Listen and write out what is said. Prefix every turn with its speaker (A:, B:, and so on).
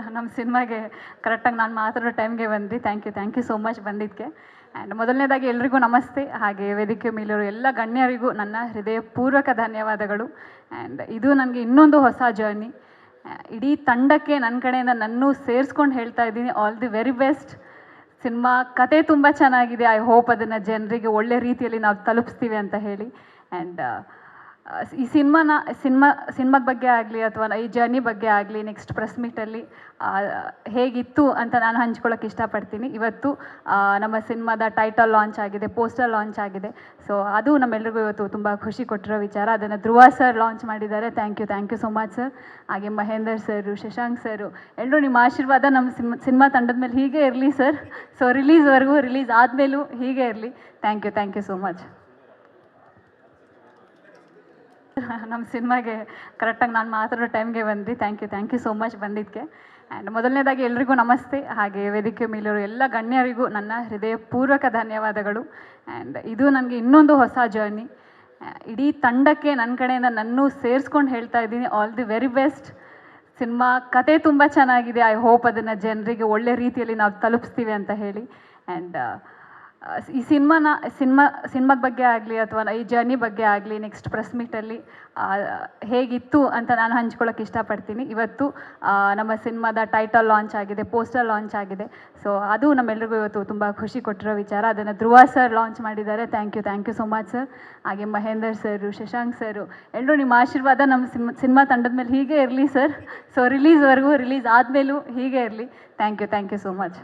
A: ನಮ್ಮ ಸಿನಿಮಾಗೆ ಕರೆಕ್ಟಾಗಿ ನಾನು ಮಾತಾಡೋ ಟೈಮ್ಗೆ ಬಂದ್ರಿ thank you thank you so much ಬಂದಿದ್ದಕ್ಕೆ ಆ್ಯಂಡ್ ಮೊದಲನೇದಾಗಿ ಎಲ್ರಿಗೂ ನಮಸ್ತೆ. ಹಾಗೆ ವೇದಿಕೆ ಮೇಲಿರೋ ಎಲ್ಲ ಗಣ್ಯರಿಗೂ ನನ್ನ ಹೃದಯಪೂರ್ವಕ ಧನ್ಯವಾದಗಳು. ಆ್ಯಂಡ್ ಇದು ನನಗೆ ಇನ್ನೊಂದು ಹೊಸ ಜರ್ನಿ ಇಡೀ ತಂಡಕ್ಕೆ ನನ್ನ ಕಡೆಯಿಂದ ನನ್ನ ಸೇರಿಸ್ಕೊಂಡು ಹೇಳ್ತಾ ಇದ್ದೀನಿ. All the very best cinema ಕತೆ ತುಂಬ ಚೆನ್ನಾಗಿದೆ. ಐ ಹೋಪ್ ಅದನ್ನು ಜನರಿಗೆ ಒಳ್ಳೆ ರೀತಿಯಲ್ಲಿ ನಾವು ತಲುಪಿಸ್ತೀವಿ ಅಂತ ಹೇಳಿ. ಆ್ಯಂಡ್ ಈ ಸಿನಿಮಾನ, ಸಿನಿಮಾ ಸಿನಿಮಾದ ಬಗ್ಗೆ ಆಗಲಿ ಅಥವಾ ಈ ಜರ್ನಿ ಬಗ್ಗೆ ಆಗಲಿ ನೆಕ್ಸ್ಟ್ ಪ್ರೆಸ್ ಮೀಟಲ್ಲಿ ಹೇಗಿತ್ತು ಅಂತ ನಾನು ಹಂಚ್ಕೊಳ್ಳೋಕೆ ಇಷ್ಟಪಡ್ತೀನಿ. ಇವತ್ತು ನಮ್ಮ ಸಿನಿಮಾದ ಟೈಟಲ್ ಲಾಂಚ್ ಆಗಿದೆ ಪೋಸ್ಟರ್ ಲಾಂಚ್ ಆಗಿದೆ. ಸೊ ಅದು ನಮ್ಮೆಲ್ಲರಿಗೂ ಇವತ್ತು ತುಂಬ ಖುಷಿ ಕೊಟ್ಟಿರೋ ವಿಚಾರ. ಅದನ್ನು ಧ್ರುವ ಸರ್ ಲಾಂಚ್ ಮಾಡಿದ್ದಾರೆ. Thank you thank you so much sir ಹಾಗೆ ಮಹೇಂದರ್ ಸರು ಶಶಾಂಕ್ ಸರು ಎಲ್ಲರೂ ನಿಮ್ಮ ಆಶೀರ್ವಾದ ನಮ್ಮ ಸಿನಿಮಾ ಸಿನಿಮಾ ತಂಡದ ಮೇಲೆ ಹೀಗೆ ಇರಲಿ ಸರ್ ಸೊ ರಿಲೀಸ್ವರೆಗೂ ರಿಲೀಸ್ ಆದಮೇಲೂ ಹೀಗೆ ಇರಲಿ. Thank you thank you so much ನಮ್ಮ ಸಿನಿಮಾಗೆ ಕರೆಕ್ಟಾಗಿ ನಾನು ಮಾತಾಡೋ ಟೈಮ್ಗೆ ಬಂದ್ರಿ thank you thank you so much ಬಂದಿದ್ದಕ್ಕೆ ಆ್ಯಂಡ್ ಮೊದಲನೇದಾಗಿ ಎಲ್ರಿಗೂ ನಮಸ್ತೆ. ಹಾಗೆ ವೇದಿಕೆ ಮೇಲಿರೋ ಎಲ್ಲ ಗಣ್ಯರಿಗೂ ನನ್ನ ಹೃದಯಪೂರ್ವಕ ಧನ್ಯವಾದಗಳು. ಆ್ಯಂಡ್ ಇದು ನನಗೆ ಇನ್ನೊಂದು ಹೊಸ ಜರ್ನಿ ಇಡೀ ತಂಡಕ್ಕೆ ನನ್ನ ಕಡೆಯಿಂದ ನನ್ನೂ ಸೇರಿಸ್ಕೊಂಡು ಹೇಳ್ತಾ ಇದ್ದೀನಿ. All the very best cinema ಕತೆ ತುಂಬ ಚೆನ್ನಾಗಿದೆ. ಐ ಹೋಪ್ ಅದನ್ನು ಜನರಿಗೆ ಒಳ್ಳೆ ರೀತಿಯಲ್ಲಿ ನಾವು ತಲುಪಿಸ್ತೀವಿ ಅಂತ ಹೇಳಿ. ಆ್ಯಂಡ್ ಈ ಸಿನಿಮಾನ, ಸಿನಿಮಾ ಸಿನಿಮಾದ ಬಗ್ಗೆ ಆಗಲಿ ಅಥವಾ ಈ ಜರ್ನಿ ಬಗ್ಗೆ ಆಗಲಿ ನೆಕ್ಸ್ಟ್ ಪ್ರೆಸ್ ಮೀಟಲ್ಲಿ ಹೇಗಿತ್ತು ಅಂತ ನಾನು ಹಂಚ್ಕೊಳ್ಳೋಕೆ ಇಷ್ಟಪಡ್ತೀನಿ. ಇವತ್ತು ನಮ್ಮ ಸಿನಿಮಾದ ಟೈಟಲ್ ಲಾಂಚ್ ಆಗಿದೆ ಪೋಸ್ಟರ್ ಲಾಂಚ್ ಆಗಿದೆ. ಸೊ ಅದು ನಮ್ಮೆಲ್ಲರಿಗೂ ಇವತ್ತು ತುಂಬ ಖುಷಿ ಕೊಟ್ಟಿರೋ ವಿಚಾರ. ಅದನ್ನು ಧ್ರುವ ಸರ್ ಲಾಂಚ್ ಮಾಡಿದ್ದಾರೆ. Thank you thank you so much sir ಹಾಗೆ ಮಹೇಂದರ್ ಸರು ಶಶಾಂಕ್ ಸರು ಎಲ್ಲರೂ ನಿಮ್ಮ ಆಶೀರ್ವಾದ ನಮ್ಮ ಸಿನಿಮಾ ಸಿನಿಮಾ ತಂಡದ ಮೇಲೆ ಹೀಗೆ ಇರಲಿ ಸರ್ ಸೊ ರಿಲೀಸ್ವರೆಗೂ ರಿಲೀಸ್ ಆದಮೇಲೂ ಹೀಗೆ ಇರಲಿ. Thank you thank you so much